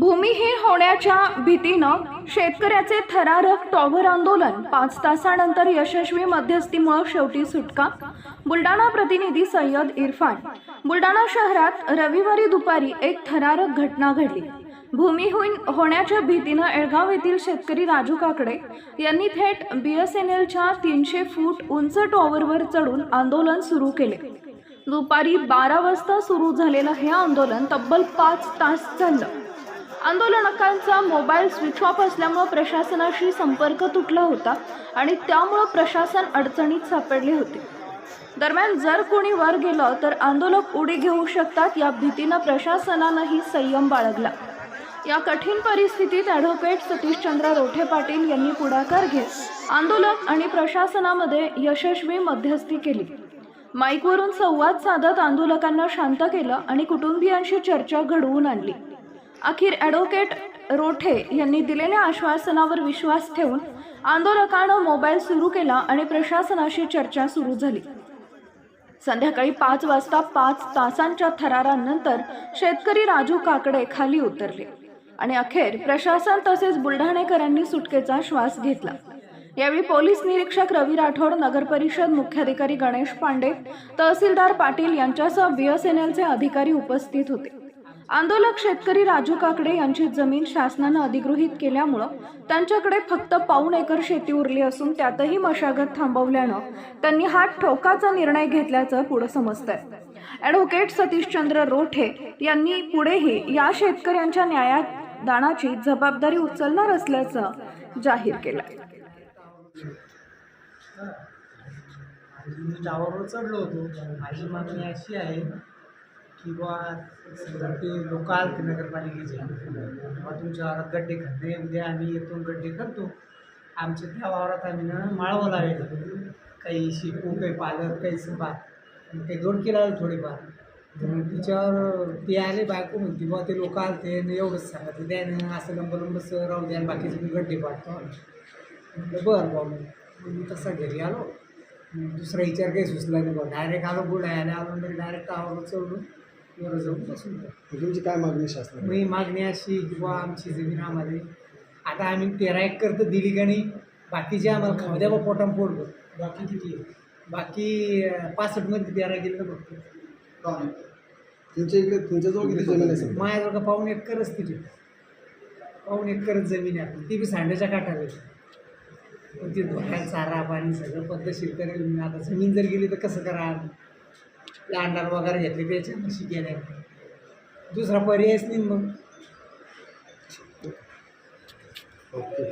भूमिहीन होण्याच्या भीतीनं शेतकऱ्याचे थरारक टॉवर आंदोलन. पाच तासानंतर यशस्वी मध्यस्थीमुळे शेवटी सुटका. बुलडाणा प्रतिनिधी सय्यद इरफान. बुलडाणा शहरात रविवारी दुपारी एक थरारक घटना घडली. भूमिहीन होण्याच्या भीतीनं एळगाव येथील शेतकरी राजू काकडे यांनी थेट बीएसएनएलच्या तीनशे फूट उंच टॉवरवर चढून आंदोलन सुरू केले. दुपारी बारा वाजता सुरू झालेलं हे आंदोलन तब्बल पाच तास चाललं. आंदोलनकांचा मोबाईल स्विच ऑफ असल्यामुळं प्रशासनाशी संपर्क तुटला होता आणि त्यामुळं प्रशासन अडचणीत सापडले होते. दरम्यान जर कोणी वर गेलं तर आंदोलक उडी घेऊ शकतात या भीतीनं प्रशासनानंही संयम बाळगला. या कठीण परिस्थितीत ॲडव्होकेट सतीशचंद्र रोठे पाटील यांनी पुढाकार घेत आंदोलक आणि प्रशासनामध्ये यशस्वी मध्यस्थी केली. माईकवरून संवाद साधत आंदोलकांना शांत केलं आणि कुटुंबियांशी चर्चा घडवून आणली. अखेर ॲडव्होकेट रोठे यांनी दिलेल्या आश्वासनावर विश्वास ठेवून आंदोलकानं मोबाईल सुरू केला आणि प्रशासनाशी चर्चा सुरू झाली. संध्याकाळी पाच वाजता पाच तासांच्या थरारानंतर शेतकरी राजू काकडे खाली उतरले आणि अखेर प्रशासन तसेच बुलढाणेकरांनी सुटकेचा श्वास घेतला. यावेळी पोलीस निरीक्षक रवी राठोड नगरपरिषद मुख्याधिकारी गणेश पांडे तहसीलदार पाटील यांच्यासह बीएसएनएलचे अधिकारी उपस्थित होते. आंदोलक शेतकरी राजू काकडे यांची जमीन शासनानं अधिगृहीत केल्यामुळं त्यांच्याकडे फक्त पाऊण एकर शेती उरली असून त्यातही मशागत थांबवल्यानं त्यांनी हा ठोकाचा निर्णय घेतल्याचं पुढं समजतंय. ॲडव्होकेट सतीशचंद्र रोठे यांनी पुढेही या शेतकऱ्यांच्या न्यायदानाची जबाबदारी उचलणार असल्याचं जाहीर केलं चढलो होतो. माझी मागणी अशी आहे की समजा ते लोक आलते नगरपालिकेचे किंवा तुमच्या वावरात गड्डे खड्डे उद्या आम्ही येतो गड्डे करतो. आमच्या त्या वावरात आम्ही ना माळवं लावेल काही शिपू काही पालक काही सभा काही दोडके लावले थोडेफार. तर तिच्यावर ते आले बायको म्हणते बा ते लोक आलते आणि एवढंच सांगा द्या ना असं लंब लंबस राहू द्या आणि बाकीचे मी गड्डे पाडतो. म्हटलं बरं बा मग. मी तसा घरी आलो. दुसरा विचार काही सुचला नाही बा डायरेक्ट आलो बुलढाण्याला आलो म्हणजे डायरेक्ट आवाज चढून बसून. तुमची काय मागणी शासनाने मी मागणी अशी की बा आमची जमीन आम्हाला आता आम्ही तेरा एकर तर दिली का नाही बाकीचे आम्हाला खाऊ द्या बा पोटाम पोट भर. बाकी किती आहे? बाकी अं, पासष्टमध्ये तेरा गेलं फक्त तुमच्या इकडे तुमच्याजवळ किती जमीन आहे सध्या? माझ्याजवळ का पाऊण एकरच तिथे पाऊण एकरच जमीन आहे आपली ती बी सांड्याच्या काठावर. पण ती धोक्यात चारा पाणी सगळं पद्धतशीर करेल मी आता जमीन जर गेली तर कसं करा लांडार वगैरे घेतले त्याच्या म्हशी केल्या दुसरा पर्यायच नाही मग. ओके.